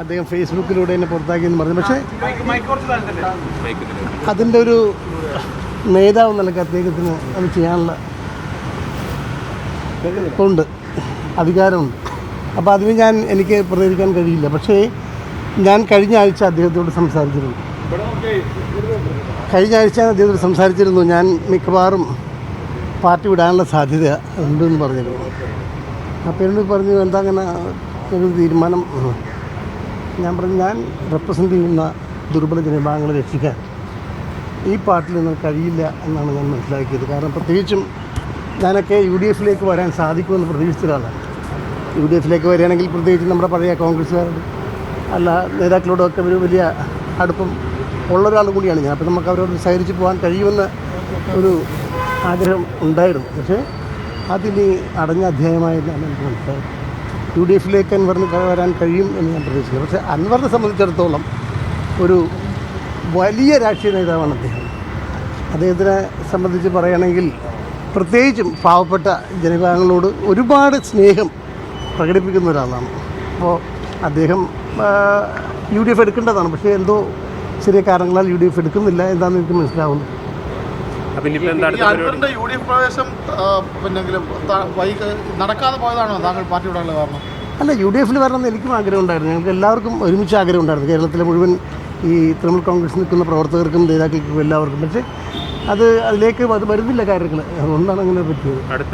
അദ്ദേഹം ഫേസ്ബുക്കിലൂടെ എന്നെ പുറത്താക്കിയെന്ന് പറഞ്ഞു. പക്ഷേ അതിന്റെ ഒരു നേതാവ് നിലയ്ക്ക് അദ്ദേഹത്തിന് അത് ചെയ്യാനുള്ള ഉണ്ട്. അധികാരമുണ്ട്. അപ്പോൾ അതിന് ഞാൻ എനിക്ക് പ്രതികരിക്കാൻ കഴിയില്ല. പക്ഷേ ഞാൻ കഴിഞ്ഞ ആഴ്ച അദ്ദേഹത്തോട് സംസാരിച്ചിരുന്നു. കഴിഞ്ഞ ആഴ്ച അദ്ദേഹത്തോട് സംസാരിച്ചിരുന്നു. ഞാൻ മിക്കവാറും പാർട്ടി വിടാനുള്ള സാധ്യത ഉണ്ടെന്ന് പറഞ്ഞിരുന്നു. അപ്പോൾ എന്നോട് പറഞ്ഞു എന്താ അങ്ങനെ ഒരു തീരുമാനം? ഞാൻ പറഞ്ഞു ഞാൻ റെപ്രസെന്റ് ചെയ്യുന്ന ദുർബല ജനവിഭാഗങ്ങളെ രക്ഷിക്കാൻ ഈ പാർട്ടിൽ നിന്ന് കഴിയില്ല എന്നാണ് ഞാൻ മനസ്സിലാക്കിയത്. കാരണം പ്രത്യേകിച്ചും ഞാനൊക്കെ യു ഡി എഫിലേക്ക് വരാൻ സാധിക്കുമെന്ന് പ്രതീക്ഷിച്ച ഒരാളാണ് യു ഡി എഫിലേക്ക് വരികയാണെങ്കിൽ പ്രത്യേകിച്ച് നമ്മുടെ പഴയ കോൺഗ്രസ്സുകാരോട് അല്ല നേതാക്കളോടൊക്കെ ഒരു വലിയ അടുപ്പം ഉള്ള ഒരാളും കൂടിയാണ് ഞാൻ. അപ്പോൾ നമുക്ക് അവരോട് സഹകരിച്ച് പോകാൻ കഴിയുമെന്ന് ഒരു ആഗ്രഹം ഉണ്ടായിരുന്നു. പക്ഷേ അതിന് അടഞ്ഞ അധ്യായമായെന്നാണ് എനിക്ക് മനസ്സിലായത് യു ഡി എഫിലേക്ക് അൻവറിന് വരാൻ കഴിയും എന്ന് ഞാൻ പ്രതീക്ഷിക്കുന്നു. പക്ഷേ അൻവറിനെ സംബന്ധിച്ചിടത്തോളം ഒരു വലിയ രാഷ്ട്രീയ നേതാവാണ് അദ്ദേഹം. അദ്ദേഹത്തിനെ സംബന്ധിച്ച് പറയുകയാണെങ്കിൽ പ്രത്യേകിച്ചും പാവപ്പെട്ട ജനവിഭാഗങ്ങളോട് ഒരുപാട് സ്നേഹം പ്രകടിപ്പിക്കുന്ന ഒരാളാണ്. അപ്പോൾ അദ്ദേഹം യു ഡി എഫ് എടുക്കേണ്ടതാണ്. പക്ഷേ എന്തോ ചെറിയ കാരണങ്ങളാൽ യു ഡി എഫ് എടുക്കുന്നില്ല എന്താണെന്ന് എനിക്ക് മനസ്സിലാവുന്നു അൻവറിന്റെ യു ഡി എഫ് പ്രവേശം പിന്നെങ്കിലും വൈകി നടക്കാതെ പോയതാണോ താങ്കൾ പാർട്ടി വിടാനുള്ള കാരണം? അല്ല യു ഡി എഫിൽ വരണമെന്ന് എനിക്കും ആഗ്രഹം ഉണ്ടായിരുന്നു. ഞങ്ങൾക്ക് എല്ലാവർക്കും ഒരുമിച്ച് ആഗ്രഹം ഉണ്ടായിരുന്നു. കേരളത്തിലെ മുഴുവൻ ഈ തൃണമൂൽ കോൺഗ്രസ് നിൽക്കുന്ന പ്രവർത്തകർക്കും നേതാക്കൾക്കും എല്ലാവർക്കും. പക്ഷേ അത് അതിലേക്ക് അത് വരുന്നില്ല കാര്യങ്ങൾ അതുകൊണ്ടാണ് അങ്ങനെ പറ്റിയത്. അടുത്ത